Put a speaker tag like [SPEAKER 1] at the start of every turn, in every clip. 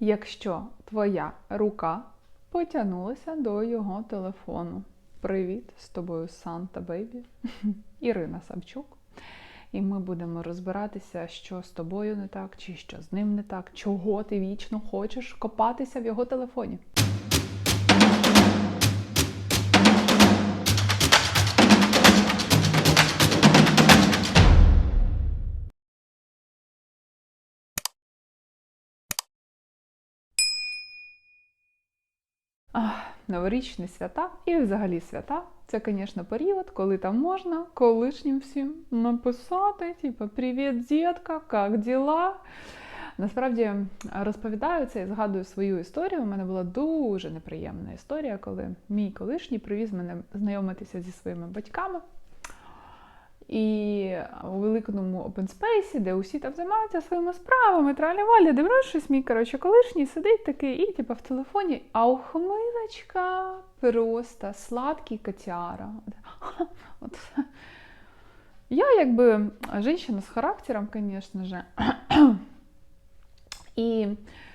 [SPEAKER 1] якщо твоя рука потягнулася до його телефону. Привіт, з тобою Санта Бейбі, Ірина Савчук. І ми будемо розбиратися, що з тобою не так, чи що з ним не так, чого ти вічно хочеш копатися в його телефоні. Новорічні свята і взагалі свята. Це, звісно, період, коли там можна колишнім всім написати, типу, привіт, дітка, як діла? Насправді розповідаю це і згадую свою історію. У мене була дуже неприємна історія, коли мій колишній привіз мене знайомитися зі своїми батьками. І у великому опенспейсі, де усі там займаються своїми справами, тралі-валі, дивлюсь, щось мій коротше, колишній сидить такий і типу, в телефоні, а ухмилочка просто сладкий котяра. От. Я якби жінка з характером, звісно же. І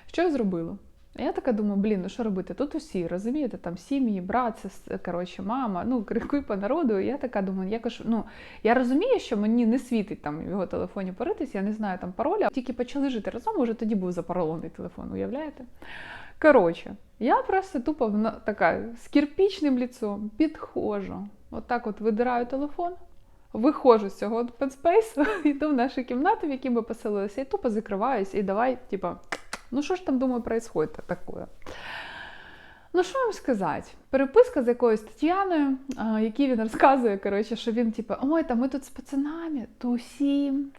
[SPEAKER 1] що я зробила? Я така думаю, блін, ну що робити? Тут усі, розумієте, там сім'ї, брат, сестри, коротше, мама, ну, купа народу. І я така думаю, я кажу, ну, я розумію, що мені не світить там в його телефоні поритись, я не знаю там пароля. Тільки почали жити разом, уже тоді був запаролований телефон, уявляєте? Коротше, я просто тупо така з кирпічним ліцом підходжу, отак от видираю телефон. Виходжу з цього пенспейсу, йду в нашу кімнату, в якій ми поселилися, і тупо закриваюсь, і давай, типа, ну що ж там, думаю, происходит такое? Ну, що вам сказати? Переписка з якоюсь Тетяною, якій він розказує, коротше, що він, типу, ой, та ми тут з пацанами, тусім.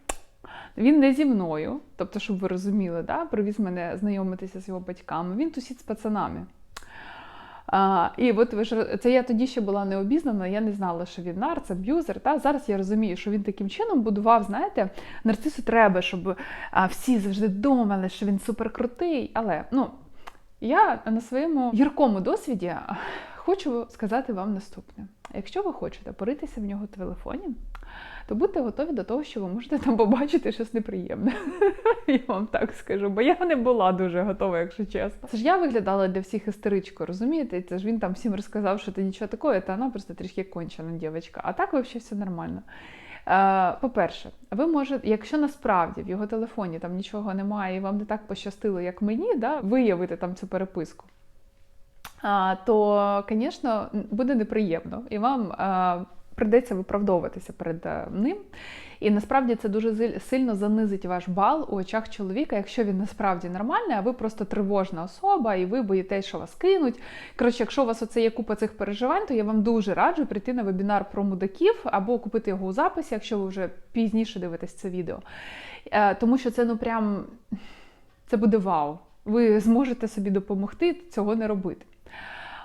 [SPEAKER 1] Він не зі мною, тобто, щоб ви розуміли, да? привіз мене знайомитися з його батьками. Він тусить з пацанами. А, І от ви ж це я тоді ще була не обізнана, я не знала, що він нарц, аб'юзер. Та зараз я розумію, що він таким чином будував, знаєте, нарцису треба, щоб а, всі завжди думали, що він суперкрутий. Але ну я на своєму гіркому досвіді хочу сказати вам наступне: якщо ви хочете поритися в нього в телефоні, то будьте готові до того, що ви можете там побачити щось неприємне. Я вам так скажу, бо я не була дуже готова, якщо чесно. Це ж я виглядала для всіх істеричкою, розумієте? Це ж він там всім розказав, що це нічого такого, та вона просто трішки кончена дівчинка. А так взагалі все нормально. По-перше, ви можете, якщо насправді в його телефоні там нічого немає, і вам не так пощастило, як мені, да, виявити там цю переписку. То, звісно, буде неприємно, і вам придеться виправдовуватися перед ним. І насправді це дуже сильно занизить ваш бал у очах чоловіка, якщо він насправді нормальний, а ви просто тривожна особа, і ви боїтесь, що вас кинуть. Коротше, якщо у вас оце є купа цих переживань, то я вам дуже раджу прийти на вебінар про мудаків або купити його у записі, якщо ви вже пізніше дивитесь це відео. Е, тому що це ну прям це буде вау. Ви зможете собі допомогти цього не робити.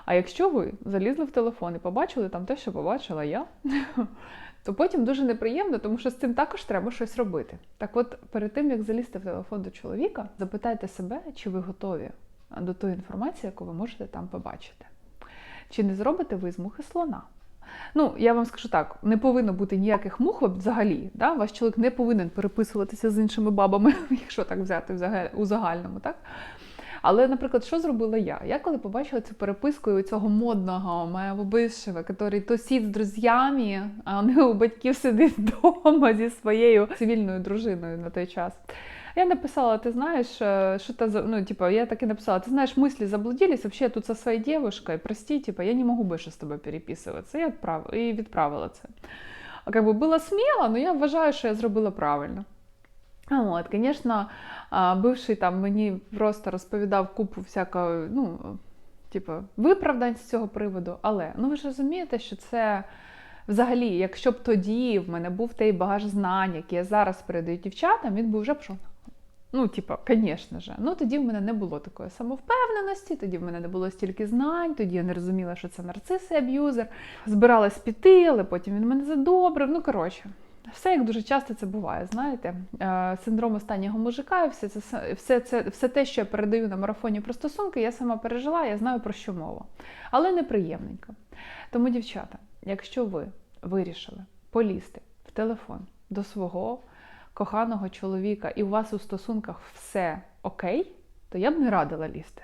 [SPEAKER 1] А якщо ви залізли в телефон і побачили там те, що побачила я, то потім дуже неприємно, тому що з цим також треба щось робити. Так от, перед тим, як залізти в телефон до чоловіка, запитайте себе, чи ви готові до тої інформації, яку ви можете там побачити. Чи не зробите ви з мухи слона? Ну, я вам скажу так: не повинно бути ніяких мух взагалі. Да? Ваш чоловік не повинен переписуватися з іншими бабами, якщо так взяти у загальному. так? Але, наприклад, що зробила я? Я коли побачила цю переписку у цього модного моєго бившого, який тусить з друзями, а не у батьків сидить вдома зі своєю цивільною дружиною на той час. Я написала, ти знаєш, що та ну, типа, я так і написала, ти знаєш, мысли заблудились, вообще тут со своєю девушкой, прости, типа, я не можу більше з тобою переписуватися. Я відправила, і відправила це. Как бы було сміло, але я вважаю, що я зробила правильно. От, Звісно, бивший там мені просто розповідав купу всякого, ну, типу, виправдань з цього приводу. Але ну ви ж розумієте, що це взагалі, якщо б тоді в мене був той багаж знань, який я зараз передаю дівчатам, він би вже пішов. Ну, типу, звісно ж. Ну, тоді в мене не було такої самовпевненості, тоді в мене не було стільки знань, тоді я не розуміла, що це нарцис і аб'юзер. Збиралась піти, але потім він мене задобрив. Ну, коротше. Все як дуже часто це буває, знаєте, е, синдром останнього мужика, все це все це все те, що я передаю на марафоні про стосунки, я сама пережила, я знаю про що мова. Але неприємненько. Тому, дівчата, якщо ви вирішили полізти в телефон до свого коханого чоловіка, і у вас у стосунках все окей, то я б не радила лізти.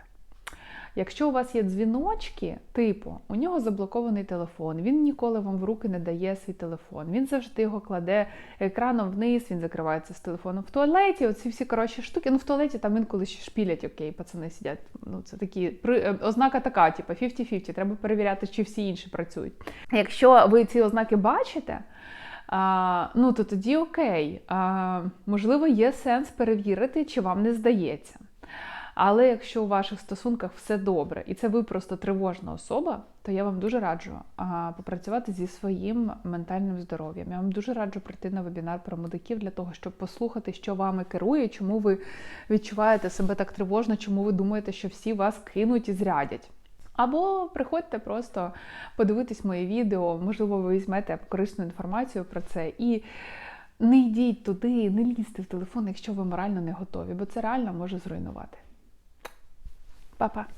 [SPEAKER 1] Якщо у вас є дзвіночки, типу, у нього заблокований телефон, він ніколи вам в руки не дає свій телефон, він завжди його кладе екраном вниз, він закривається з телефоном в туалеті. Оці всі коротші штуки. Ну в туалеті там інколи ще шпілять, окей, пацани сидять. Ну це такі е, ознака така, типу 50-50, Треба перевіряти, чи всі інші працюють. Якщо ви ці ознаки бачите. А, ну то тоді окей. А, можливо, є сенс перевірити, чи вам не здається. Але якщо у ваших стосунках все добре, і це ви просто тривожна особа, то я вам дуже раджу попрацювати зі своїм ментальним здоров'ям. Я вам дуже раджу прийти на вебінар про мудаків для того, щоб послухати, що вами керує, чому ви відчуваєте себе так тривожно, чому ви думаєте, що всі вас кинуть і зрядять. Або приходьте просто подивитись моє відео, можливо, ви візьмете корисну інформацію про це і не йдіть туди, не лізьте в телефон, якщо ви морально не готові, бо це реально може зруйнувати. Pa, pa.